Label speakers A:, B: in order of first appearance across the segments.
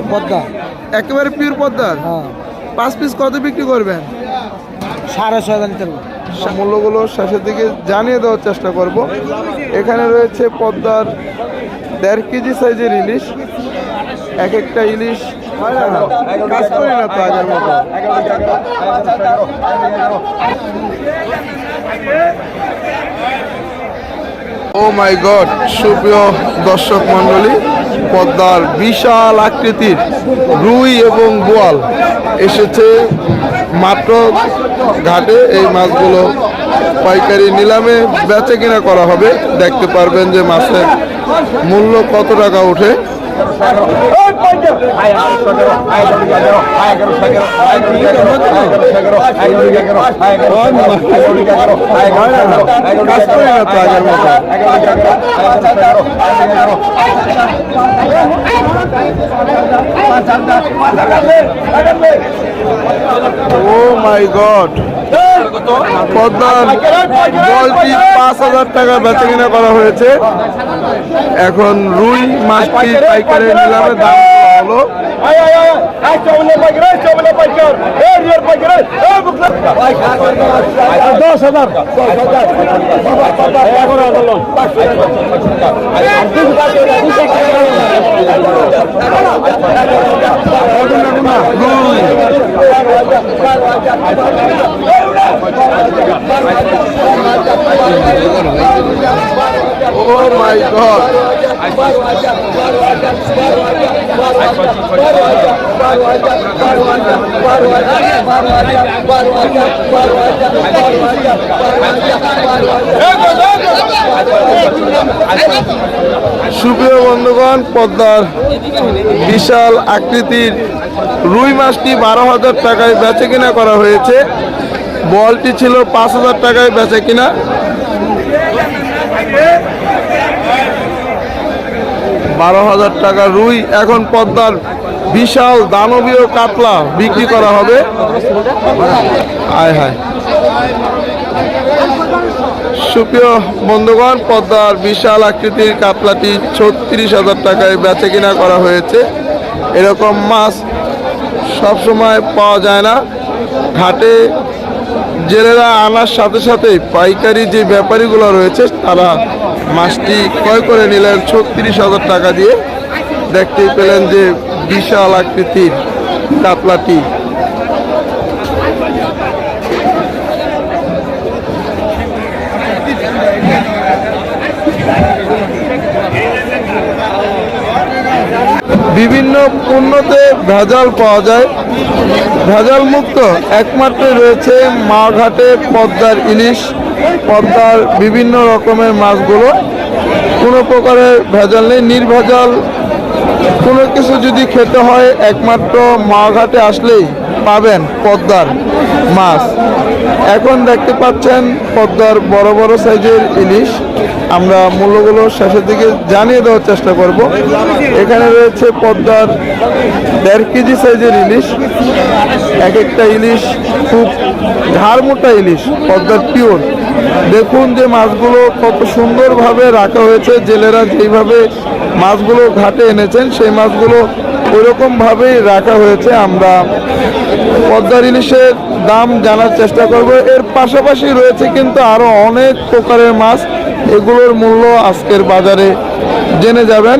A: আছে পদ্মা।
B: একেবারে পিওর পদ্মার
A: হ্যাঁ।
B: পাঁচ পিস কত বিক্রি করবেন?
A: সাড়ে ছয় হাজার নিতে
B: মূল্যগুলো শেষের দিকে জানিয়ে দেওয়ার চেষ্টা করব। এখানে রয়েছে পদ্মার দেড় কেজি সাইজের ইলিশ এক একটা ইলিশ কাজ করি না তো আগের মতো। ও মাই গড সুপ্রিয় দর্শক মণ্ডলী, পদ্মার বিশাল আকৃতির রুই এবং বোয়াল এসেছে মাত্র ঘাটে। এই মাছগুলো পাইকারি নিলামে বেচে কিনা করা হবে। দেখতে পারবেন যে মাছের মূল্য কত টাকা ওঠে কাজ করি না পদ্মার বলটি পাঁচ হাজার টাকা বেচে কিনা করা হয়েছে। এখন রুই মাছটি পাইকারের নিলামে দাম হলো।
A: দশ হাজার।
B: ও মাই গড সুপ্রিয় বন্ধুগণ, পদ্মার বিশাল আকৃতির রুই মাছটি বারো হাজার টাকায় বেচে কিনা করা হয়েছে। বলটি ছিল পাঁচ হাজার টাকায় বেচে কিনা। বারো হাজার টাকা রুই, এখন পদ্মার বিশাল দানবীয় কাতলা বিক্রি করা হবে। আয় হায়। সুপ্রিয় বন্ধুগণ, পদ্মার বিশাল আকৃতির কাতলাটি ছত্রিশ হাজার টাকায় বেচে কিনা করা হয়েছে। এরকম মাছ সবসময় পাওয়া যায় না। ঘাটে জেলেরা আনার সাথে সাথে পাইকারি যে ব্যাপারীগুলো রয়েছে, তারা মাছটি ক্রয় করে নিলেন ছত্রিশ হাজার টাকা দিয়ে। দেখতেই পেলেন যে বিশাল আকৃতির কাতলাটি। বিভিন্ন পণ্যতে ভেজাল পাওয়া যায়। ভেজাল মুক্ত একমাত্র রয়েছে মাঘাটে পদ্মার ইলিশ। পদ্মার বিভিন্ন রকমের মাছগুলো। কোনো প্রকারের ভেজাল নেই, নির্ভেজাল। কোনো কিছু যদি খেতে হয় একমাত্র মাঘাটে আসলেই। পাবেন পদ্মার মাছ। এখন দেখতে পাচ্ছেন পদ্মার বড় বড় সাইজের ইলিশ। আমরা মূল্যগুলো শেষের দিকে জানিয়ে দেওয়ার চেষ্টা করব। এখানে রয়েছে পদ্মার দেড় কেজি সাইজের ইলিশ। এক একটা ইলিশ খুব ঘাড় মোটা ইলিশ, পদ্মার পিওর। দেখুন যে মাছগুলো কত সুন্দরভাবে রাখা হয়েছে। জেলেরা যেইভাবে মাছগুলো ঘাটে এনেছেন, সেই মাছগুলো ওইরকমভাবেই রাখা হয়েছে, আমরা পদ্মার ইলিশের দাম জানার চেষ্টা করব। এর পাশাপাশি রয়েছে কিন্তু আরও অনেক প্রকারের মাছ, এগুলোর মূল্য আজকের বাজারে জেনে যাবেন।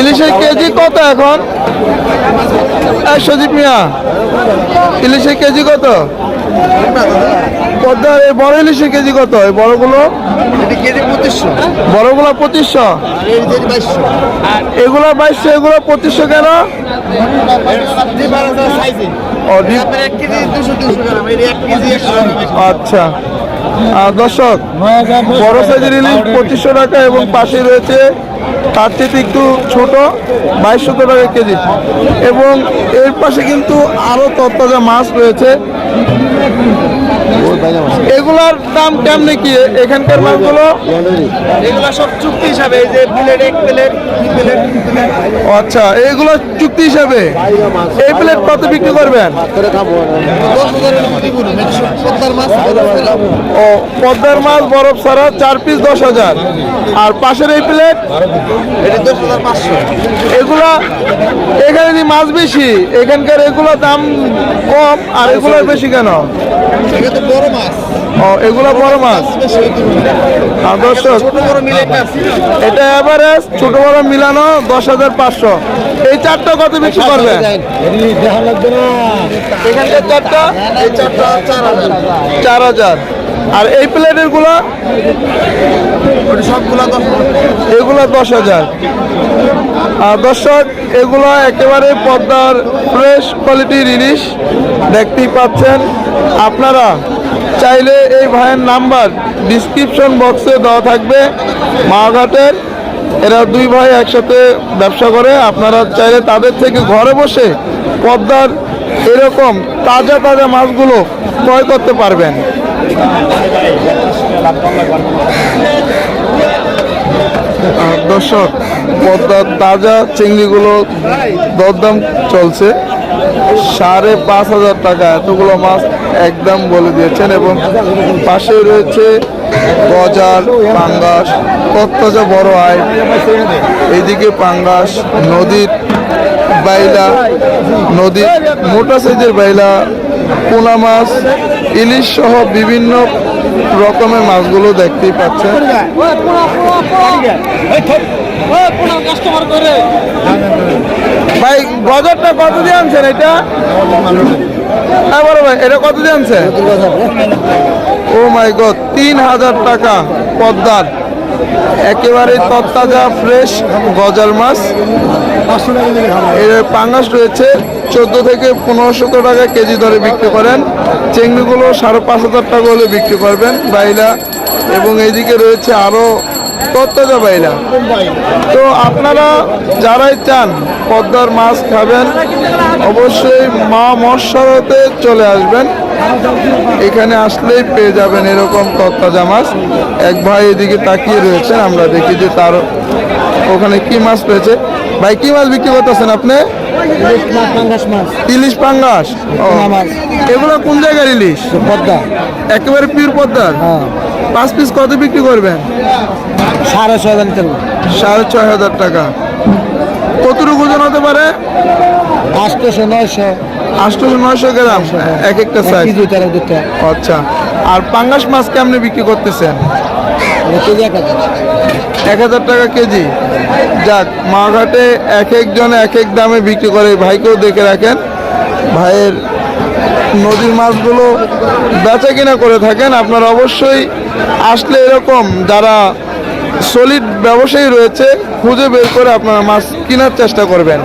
B: ইলিশের কেজি কত এখন? সজীব মিয়া, ইলিশের কেজি কত? পদ্মার এই বড় ইলিশের কেজি কত? এই বড়গুলো? বড়গুলো পঁচিশশো? এগুলো বাইশশো এগুলো পঁচিশশো কেন? আচ্ছা। আর দর্শক বড় সাইজের ইলিশ পঁচিশশো টাকা এবং পাশে রয়েছে তার চেয়ে একটু ছোট বাইশশো টাকা কেজি। এবং এর পাশে কিন্তু আরও তরতাজা মাছ রয়েছে। এগুলার দাম কেমনে কি? এখানকার মাছগুলো
A: এগুলো সব চুক্তি হিসাবে এই যে প্লেট এক প্লেট দুই প্লেট তিন প্লেট
B: ও আচ্ছা এগুলো চুক্তি হিসাবে? এই প্লেট কত বিক্রি করবেন? ও পদ্মার মাছ বরফ ছাড়া চার পিস দশ হাজার। আর পাশের এই প্লেট এগুলা এখানে যে মাছ বেশি এখানকার এগুলো দাম কম আর এগুলো বেশি কেন? ও এগুলো বড় মাছ? দর্শক এটা এভারেজ ছোট বড় মিলানো দশ হাজার পাঁচশো। এই চারটা কত বিক্রি করবেন এখানকার চারটা?
A: এই চারটা চার হাজার।
B: আর এই
A: প্লেটেরগুলো
B: এগুলো দশ হাজার। আর দর্শক এগুলো একেবারে পদ্মার ফ্রেশ কোয়ালিটির ইলিশ দেখতেই পাচ্ছেন। আপনারা চাইলে এই ভাইয়ের নাম্বার ডিসক্রিপশন বক্সে দেওয়া থাকবে। মাঘাটের, এরা দুই ভাই একসাথে ব্যবসা করে। আপনারা চাইলে তাদের থেকে ঘরে বসে পদ্মার এরকম তাজা তাজা মাছগুলো ক্রয় করতে পারবেন। দর্শক, পদ্মার তাজা চিংড়িগুলো দরদাম চলছে। সাড়ে পাঁচ হাজার টাকা। এতগুলো মাছ একদম বলে দিয়েছেন এবং পাশে রয়েছে গজার পাঙ্গাস, তত্তাজা বড় আয় এইদিকে পাঙ্গাস, নদীর বাইলা, নদীর মোটা সাইজের বাইলা, পোনা মাছ, ইলিশ সহ বিভিন্ন রকমের মাছগুলো দেখতেই পাচ্ছেন। ভাই, গজারটা কত দিয়ে আনছেন এটা? হ্যাঁ বড় ভাই, এটা কত দিয়ে আনছে ও মাই গড, তিন হাজার টাকা পদ্মার। একেবারে তত্তাজা, ফ্রেশ গজার মাছ। এর পাঙ্গাস রয়েছে, চোদ্দ থেকে পনেরোশো টাকা কেজি দরে বিক্রি করেন। চেংড়িগুলো সাড়ে পাঁচ হাজার টাকা হলে বিক্রি করবেন, বাইলা। এবং এইদিকে রয়েছে আরও তত্তাজা বাইলা তো আপনারা যারাই চান পদ্মার মাছ খাবেন অবশ্যই মা মৎস্যতে চলে আসবেন। এখানে আসলেই পেয়ে যাবেন এরকম তত্তাজা মাছ। এক ভাই এদিকে তাকিয়ে রয়েছেন আমরা দেখি যে তার ওখানে কি মাছ পেয়েছে। ভাই কি মাছ বিক্রি করতেছেন আপনি? ইলিশ পাঙ্গাস এগুলো কোন জায়গার ইলিশ?
A: পদ্মা।
B: একেবারে পিওর পদ্মার? পাঁচ পিস কত বিক্রি করবেন?
A: সাড়ে ছয় হাজার তেল
B: সাড়ে ছয় হাজার টাকা। কতটুকু ওজন হতে পারে?
A: আটশোশো নয়শো।
B: আটশোশো নয়শো গ্রাম এক একটা সাইজ আচ্ছা আর পাঙ্গাস মাছ কেমনে বিক্রি করতেছেন? এক হাজার টাকা কেজি। যাক মাঘাটে এক একজন এক এক দামে বিক্রি করে ভাইকেও দেখে রাখেন। ভাইয়ের নদীর মাছগুলো বেচা কিনা করে থাকেন। আপনারা অবশ্যই আসলে এরকম যারা সলিড ব্যবসায়ী রয়েছে, খুঁজে বের করে আপনারা মাছ কেনার চেষ্টা করবেন।